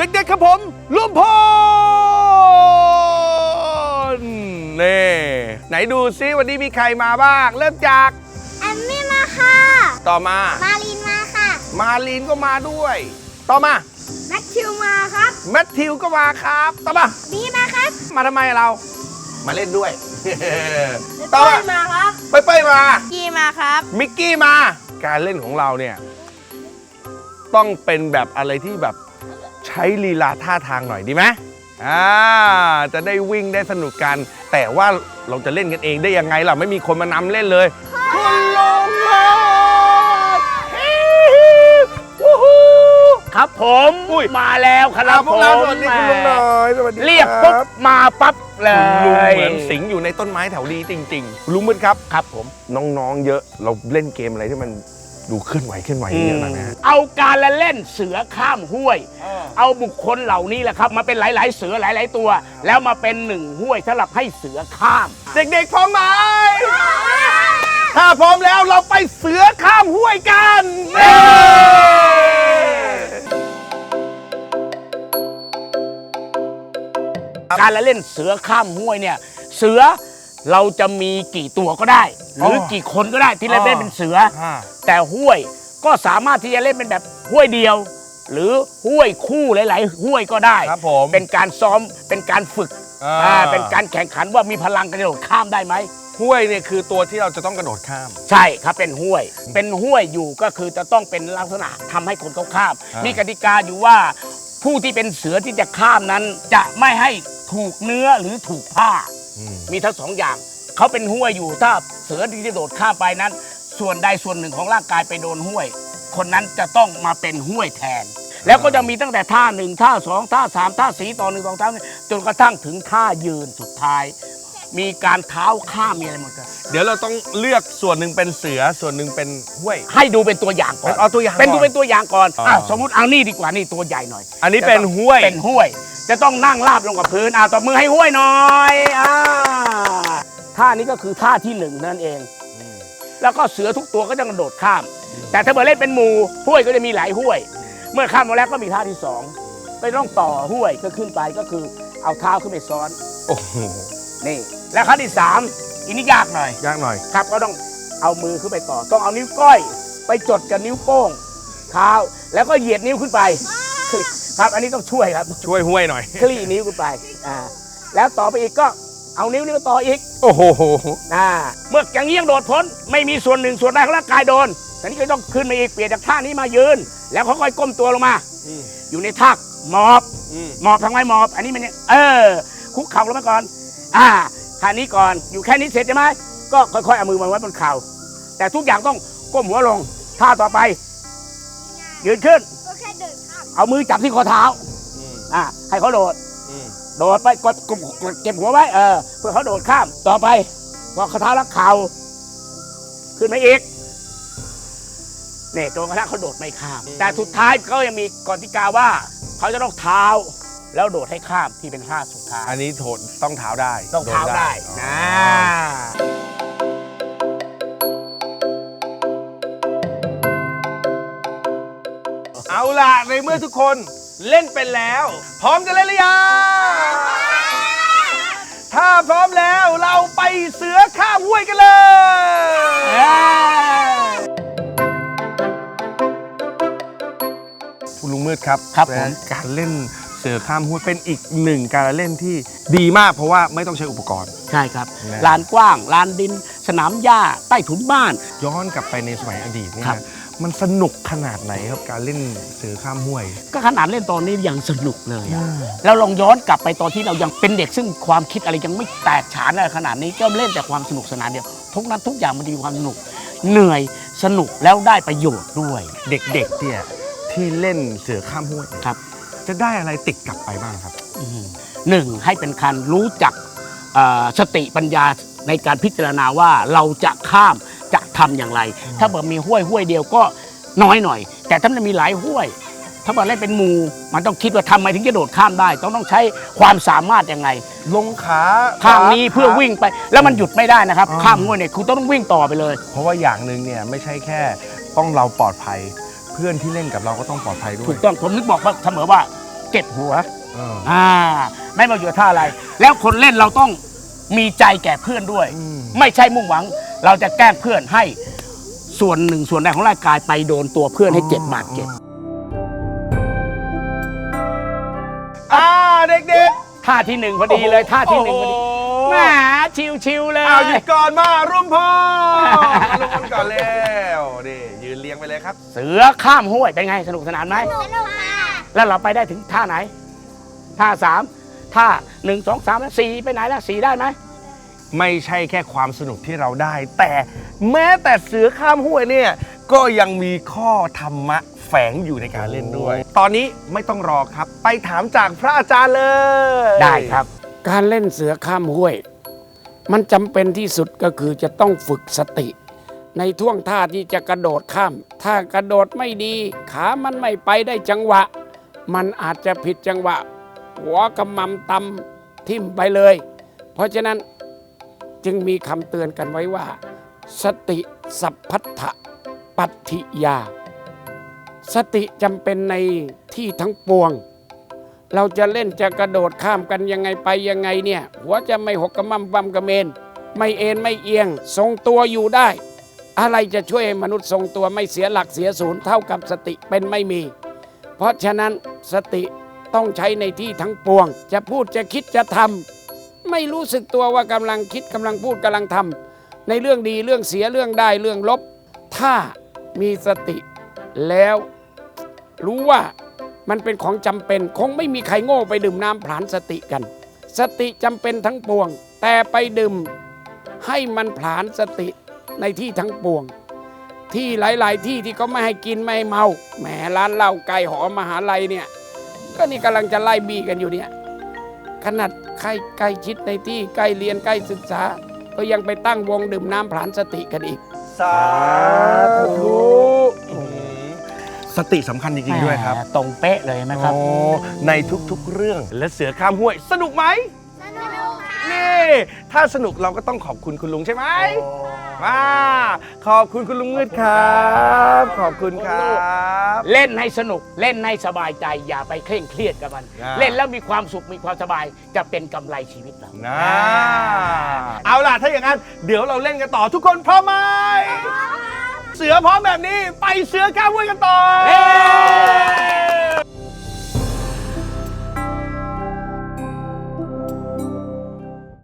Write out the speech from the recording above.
เด็กๆครับผมลุมพลนี่ไหนดูซิวันนี้มีใครมาบ้าง เริ่มจาก แอมมี่มาค่ะ ต่อมา มาลินมาค่ะ มาลีนก็มาด้วย ต่อมาแม็กคิวมาครับแมทธิวก็มาครับ ต่อมา บีมาครับมาทำไมเรา มาเล่นด้วย ต่ต้อนมามาครับไปไปมา กีมาครับ มิกกี้มา การเล่นของเราเนี่ย ต้องเป็นแบบอะไรที่แบบ ใช้ลีลาท่าทางหน่อยดีไหมอ่าจะได้วิ่งได้สนุกกัน แต่ว่าเราจะเล่นกันเองได้ยังไงล่ะ ไม่มีคนมานำเล่นเลยคุณลุงมาฮิวู้ฮู้ครับผมอุ้ยมาแล้วคครัรับบพวกเราสวัสดีคุณลุงหน่อยสวัสดีเรียกปุ๊บมาปั๊บเลคุณลุงยเหมือนสิงอยู่ในต้นไม้แถวนี้จริง ๆ ลุงมืดครับครับผมน้องๆเยอะเราเล่นเกมอะไรที่มัน ดูเคลื่อนไหวเคลื่อนไหวเยอะหน่อยนะฮะเอาการละเล่นเสือข้ามห้วย เอาบุคคลเหล่านี้แหละครับมาเป็นหลาย ๆ เสือหลาย ๆ ตัว แล้วมาเป็นหนึ่งห้วยสำหรับให้เสือข้าม เด็กๆพร้อมไหมถ้าพร้อมแล้วเราไปเสือข้ามห้วยกันเย้การละเล่นเสือข้ามห้วยเนี่ย เสือเราจะมีกี่ตัวก็ได้ หรือกี่คนก็ได้ที่เล่นได้เป็นเสืออ่าแต่ห้วยก็สามารถที่จะเล่นเป็นแบบห้วยเดียว หรือห้วยคู่หลาย ๆ ห้วยก็ได้ ครับผมเป็นการซ้อมเป็นการฝึกอ่า อ่าเป็นการแข่งขันว่ามีพลังกระโดดข้ามได้ไหม ห้วยเนี่ยคือตัวที่เราจะต้องกระโดดข้าม ใช่ครับเป็นห้วย เป็นห้วยอยู่ก็คือจะต้องเป็นลักษณะทำให้คนเขาข้าม อ่ามีมีกติกาอยู่ว่าผู้ที่เป็นเสือที่จะข้ามนั้น จะไม่ให้ถูกเนื้อหรือถูกผ้าอืมมีทั้งสองอย่าง เขาเป็นห้วยอยู่ถ้าเสือที่จะโดดข้ามไปนั้น ส่วนใดส่วนหนึ่งของร่างกายไปโดนห้วย คนนั้นจะต้องมาเป็นห้วยแทน แล้วก็จะมีตั้งแต่ท่าหนึ่งท่าสองท่าสามท่าสีต่อหนึ่งสองท่าจนกระทั่งถึงท่ายืนสุดท้าย มีการเท้าข้ามมีอะไรหมดเลยเดี๋ยวเราต้องเลือกส่วนหนึ่งเป็นเสือส่วนหนึ่งเป็นห้วย ให้ดูเป็นตัวอย่างก่อนเอาตัวอย่างเป็นดูก่อนเป็นตัวอย่างก่อนอ๋ออะสมมติเอานี่ดีกว่านี่ตัวใหญ่หน่อย อันนี้เป็นห้วย เป็นห้วย จะต้องนั่งราบลงกับพื้นอ่าตบมือให้ห้วยหน่อยอ่า ท่านี้ก็คือท่าที่หนึ่งนั่นเอง แล้วก็เสือทุกตัวก็จะกระโดดข้าม แต่ถ้าเกิดเล่นเป็นหมู่ห้วยก็จะมีหลายห้วย เมื่อข้ามมาแล้วก็มีท่าที่สองไม่ต้องต่อห้วยก็ขึ้นไปก็คือเอาเท้าขึ้นไปซ้อนโอ้โหนี่ แล้วขั้นที่สามอันนี้ยากหน่อย ยากหน่อย ครับก็ต้องเอามือขึ้นไปต่อ ต้องเอานิ้วก้อย ไปจดกับนิ้วโป้งเท้าแล้วก็เหยียดนิ้วขึ้นไป ครับอันนี้ต้องช่วยครับ ช่วยห้วยหน่อยคลี่นิ้วขึ้นไปอ่าแล้วต่อไปอีกก็ เอานิ้วนี้มาต่ออีกโอ้โหอ่าเมื่ออย่างนี้ยังโดดพ้น ไม่มีส่วนหนึ่งส่วนใดของร่างกายโดนแต่นี้ก็ต้องขึ้นมาอีกเปลี่ยนจากท่านี้มายืน แล้วค่อยๆก้มตัวลงมาอืมอยู่ในท่าหมอบอืมหมอบทางไงหมอบ อันนี้มันเนี่ยเออ คุกเข่าลงมาก่อน อ่าท่านี้ก่อนอยู่แค่นี้เสร็จใช่ไหมก็ค่อยๆเอามือมาไว้บนเข่า แต่ทุกอย่างต้องก้มหัวลงท่าต่อไป ยืนขึ้นก็แค่เดินข้ามเอามือจับที่ข้อเท้าอืมอ่าให้เขาโดดอืม โดดไปกดกดกดเก็บหัวไว้เออเพื่อเขาโดดข้ามต่อไปพอเขาเท้าแล้วเข่าขึ้นมาอีกเนี่ยจนกระทั่งเขาโดดไม่ข้าม แต่สุดท้ายก็ยังมีกติกาว่า เขาจะต้องเท้าแล้วโดดให้ข้ามที่เป็นท่าสุดท้ายอันนี้โถดต้องเท้าได้ต้องเท้าได้โดนะเอาล่ะในเมื่อทุกคนเล่นเป็นแล้ว พร้อมจะเล่นหรือยังถ้า พร้อมแล้ว เราไปเสือข้ามห้วยกันเลยคุณลุงมืดครับครับผมนะการเล่นเสือข้ามห้วยเป็นอีกหนึ่งการเล่นที่ดีมากเพราะว่าไม่ต้องใช้อุปกรณ์ ใช่ครับนะ ลานกว้างลานดิน สนามหญ้าใต้ถุนบ้าน ย้อนกลับไปในสมัยอดีตเนี่ยครับนะ มันสนุกขนาดไหนครับการเล่นเสือข้ามห้วย ก็ขนาดเล่นตอนนี้ยังสนุกเลยอะเราลองย้อนกลับไปตอนที่เรายังเป็นเด็กซึ่งความคิดอะไรยังไม่แตกฉานอะไรขนาดนี้ก็เล่นแต่ความสนุกสนานเดียวทุกนั้นทุกอย่างมันจะมีความสนุก เหนื่อยสนุกแล้วได้ประโยชน์ด้วย เด็กๆเนี่ยที่เล่นเสือข้ามห้วยเนี่ยครับ จะได้อะไรติดกลับไปบ้างครับ อืมหนึ่งให้เป็นการรู้จักเอ่อสติปัญญาในการพิจารณาว่าเราจะข้าม จะทำอย่างไร ถ้าเกิดมีห้วยห้วยเดียวก็น้อยหน่อย แต่ถ้ามันมีหลายห้วย ถ้าเกิดเล่นเป็นหมู่มันต้องคิดว่าทำไมถึงจะโดดข้ามได้ ต้องต้องใช้ความสามารถยังไง ลงขาข้างนี้ขเพื่อวิ่งไป แล้วมันหยุดไม่ได้นะครับอ๋อข้ามห้วยเนี่ยคุณต้องวิ่งต่อไปเลย เพราะว่าอย่างหนึ่งเนี่ยไม่ใช่แค่ต้องเราปลอดภัย เพื่อนที่เล่นกับเราก็ต้องปลอดภัยด้วถูยกต้องผมนึกบอกว่าเสมอว่า เก็บหัวอ่าไม่มาอยู่ท่าอะไร แล้วคนเล่นเราต้อง มีใจแก่เพื่อนด้วยอืมไม่ใช่มุ่งหวัง เราจะแกล้งเพื่อนให้ส่วนหนึ่งส่วนใดของร่างกายไปโดนตัวเพื่อนให้เจ็บบาดเจ็บอ่าเด็กท่าที่หนึ่งพอดีเลยท่าๆที่หนึ่งพอดีโโแหมชิวๆเลย เอาหยุดก่อนมารุ่มพอมารุ่มกันก่อนแล้วนี่ยืนเรียงไปเลยครับ เสือข้ามห้วยเป็นไงสนุกสนานไหม สนุกค่ะ แล้วเราไปได้ถึงท่าไหน ท่าสาม ท่าหนึ่งสองสามแล้วสี่ไปไหนแล้วสี่ได้ไหมไม่ใช่แค่ความสนุกที่เราได้ แต่แม้แต่เสือข้ามห้วยเนี่ยก็ยังมีข้อธรรมะแฝงอยู่ในการเล่นด้วย ตอนนี้ไม่ต้องรอครับ ไปถามจากพระอาจารย์เลย ได้ครับ การเล่นเสือข้ามห้วย มันจำเป็นที่สุดก็คือจะต้องฝึกสติ ในท่วงท่าที่จะกระโดดข้าม ถ้ากระโดดไม่ดี ขามันไม่ไปได้จังหวะ มันอาจจะผิดจังหวะ หัวกำมำตำทิ่มไปเลย เพราะฉะนั้นจึงมีคำเตือนกันไว้ว่า สติสัพพัทธปัตถิยา สติจำเป็นในที่ทั้งปวง เราจะเล่นจะกระโดดข้ามกันยังไงไปยังไงเนี่ยหัวจะไม่หกกระมั่มบัมกระเมน ไม่เอ็นไม่เอียง ทรงตัวอยู่ได้ อะไรจะช่วยมนุษย์ทรงตัวไม่เสียหลักเสียศูนย์เท่ากับสติเป็นไม่มี เพราะฉะนั้นสติ ต้องใช้ในที่ทั้งปวง จะพูดจะคิดจะทำไม่รู้สึกตัวว่ากำลังคิดกำลังพูดกำลังทำในเรื่องดีเรื่องเสียเรื่องได้เรื่องลบ ถ้ามีสติ แล้วรู้ว่ามันเป็นของจำเป็น คงไม่มีใครโง่ไปดื่มน้ำผลานสติกัน สติจำเป็นทั้งปวง แต่ไปดื่มให้มันผลานสติในที่ทั้งปวง ที่หลาย ๆ ที่ที่เขาไม่ให้กินไม่ให้เมาแหมร้านเหล้าไก่หอมหาลัยเนี่ย ก็นี่กำลังจะไล่บี้กันอยู่เนี่ยขนาดใกล้ใกล้ชิดในที่ใกล้เรียนใกล้ศึกษา ก็ยังไปตั้งวงดื่มน้ำผลานสติกันอีก สาธุสติสำคัญจริงๆด้วยครับแหมตรงเป๊ะเลยไหมครับโอ้ในทุกๆเรื่องและเสือข้ามห้วยสนุกไหมสนุกค่ะนี่ ถ้าสนุกเราก็ต้องขอบคุณคุณลุงใช่ไหมมาขอบคุณคุณลุงมืดครับ ขอบคุณครับ เล่นให้สนุกเล่นให้สบายใจอย่าไปเคร่งเครียดกับมัน อ่า เล่นแล้วมีความสุขมีความสบายจะเป็นกำไรชีวิตเรา นะเอาล่ะถ้าอย่างนั้น เดี๋ยวเราเล่นกันต่อทุกคนพร้อมไหมเสือพร้อมแบบนี้ไปเสือข้ามห้วยกันต่อเฮ้